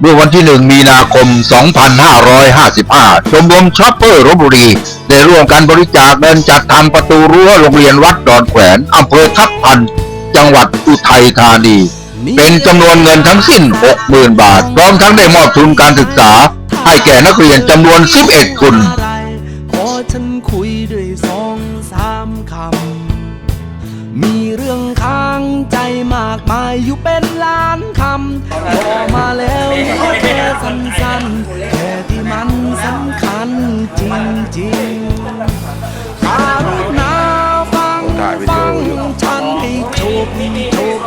เมื่อวันที่ 1 มีนาคม 2555 ชมรมช็อปเปอร์รบบุรี ได้ร่วมกันบริจาคเงินจัดทำประตูรั้วโรงเรียนวัดดอนแขวนอำเภอทับพัน จังหวัดอุทัยธานี เป็นจำนวนเงินทั้งสิ้น 60,000 บาท พร้อมทั้งได้มอบทุนการศึกษา ให้แก่นักเรียนจำนวน 11 คนขอฉันคุยด้วยสองสามคำ มีเรื่องค้างใจมากมายอยู่เป็นล้านคำพอมาแล้วแค่สั้นๆแค่ที่มันสำคัญจริงๆการุณาฟังฟังฉันให้จบจบ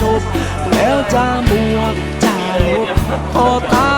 จบแล้วจะบวกจะลบก็ตาม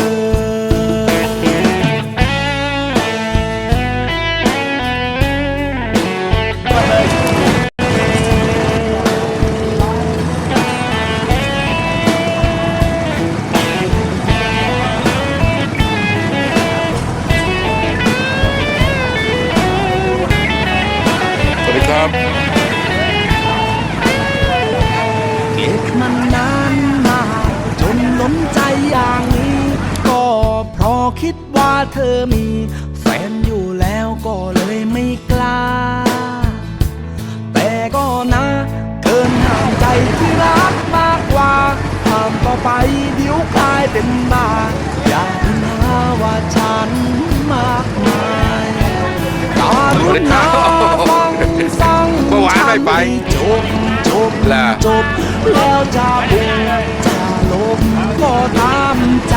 ไปเดี๋ยวกลายเป็นบ้าอย่าเพิ่งหาว่าฉันมากมายการุณาฟังฟังเมื่อวานไม่ไป จบจบล่ะ จบแล้วจะบวกจะลบก็ตามใจ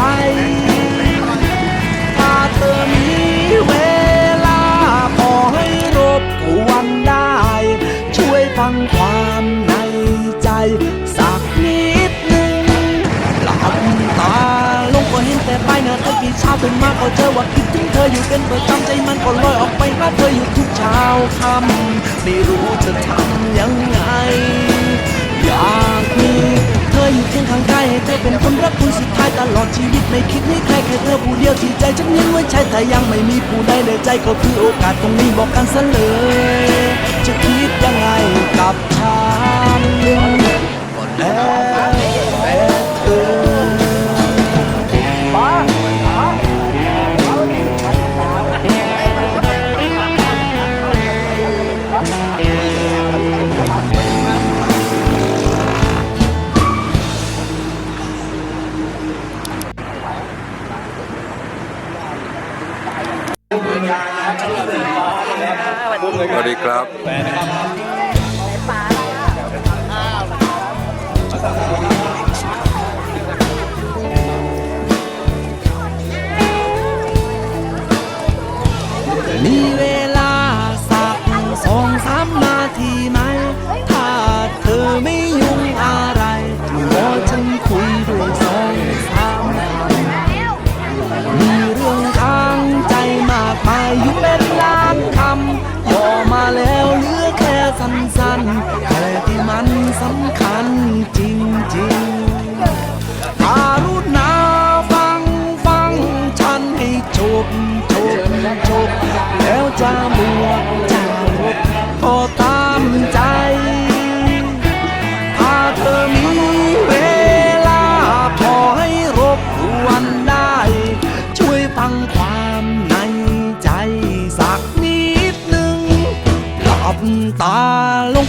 กี่เช้าตื่นมาก็เจอว่าคิดถึงเธออยู่เป็นประจำใจมันก็ลอยออกไปหาเธออยู่ทุกเช้าค่ำไม่รู้จะทำยังไง อยากมีเธออยู่เคียงข้างกายให้เธอเป็นคนรักคนสุดท้ายตลอดชีวิตไม่คิดให้ใครแค่เธอผู้เดียวที่ใจฉันยังไว้ใช้แต่ยังไม่มีผู้ใดเลยใจก็คือโอกาสตรงนี้บอกกันซะเลย ดีครับ Yeah.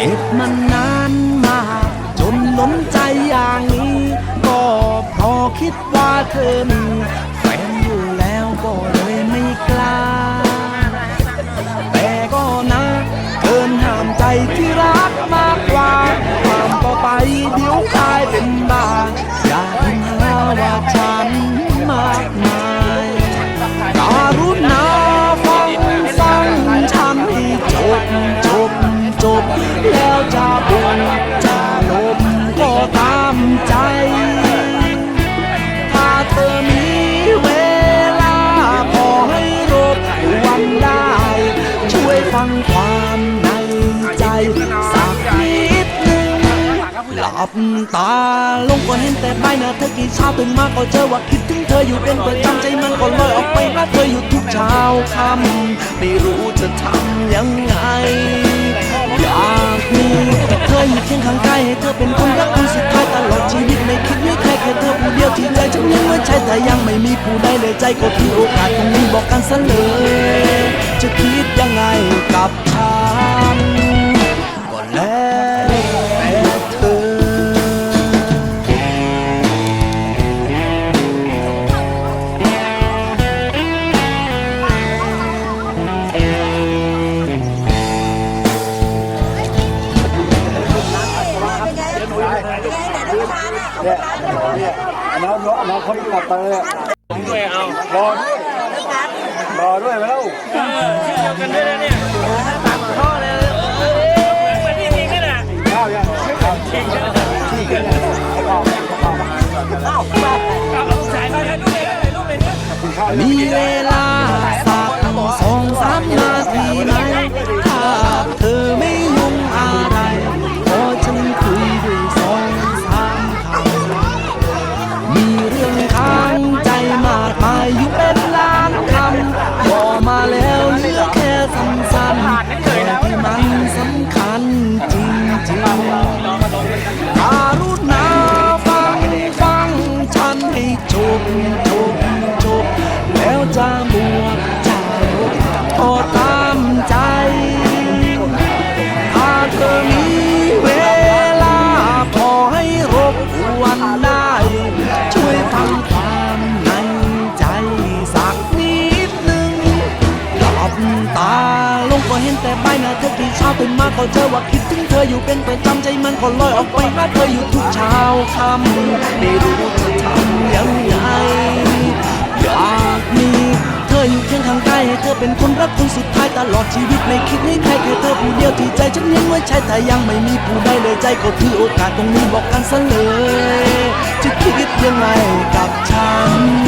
เก็บมันนานมากจนล้นใจอย่างนี้ ก็พอคิดว่าเธอมีแฟนอยู่แล้วก็ ลับตา ลงก็เห็นแต่ใบหน้าเธอกี่เช้าตื่นมาก็เจอว่าคิดถึงเธออยู่เป็นประจำใจมันก็ลอยออกไปหาเธออยู่ทุกเช้าค่ำไม่รู้จะทำยังไง อยากมีเธออยู่เคียงข้างกายให้เธอเป็นคนรักคนสุดท้ายตลอดชีวิตไม่คิดไม่ใครแค่เธอผู้เดียวที่ใจฉันยังไม่ใช่แต่ยังไม่มีผู้ใดเลยใจก็ถือโอกาสตรงนี้บอกกันซะเลย จะคิดยังไงกับฉัน องน้องเขากลับไปเลยอะด้วยเอารอด้วยรอด้วยแล้วชื่อเดียวกันด้วยนะเนี่ยพ่อเลยเหมือนพี่มิงนี่แหละข้าวยังข้าวชิงกันเอาลูกชายมาถ่ายรูปเลยถ่ายรูปเลยนี่เวลาสั เช้าตื่นมาก็เจอว่าคิดถึงเธออยู่เป็นประจำใจมันก็ลอยออกไปหาเธออยู่ทุกเช้าค่ำไม่รู้จะทำยังไงอยากมีเธออยู่เคียงข้างกายให้เธอเป็นคนรักคนสุดท้ายตลอดชีวิตไม่คิดให้ใครแค่เธอผู้เดียวที่ใจฉันยังไม่ใช่แต่ยังไม่มีผู้ใดเลยใจก็ถือโอกาสตรงนี้บอกกันซะเลยจะคิดยังไงกับฉัน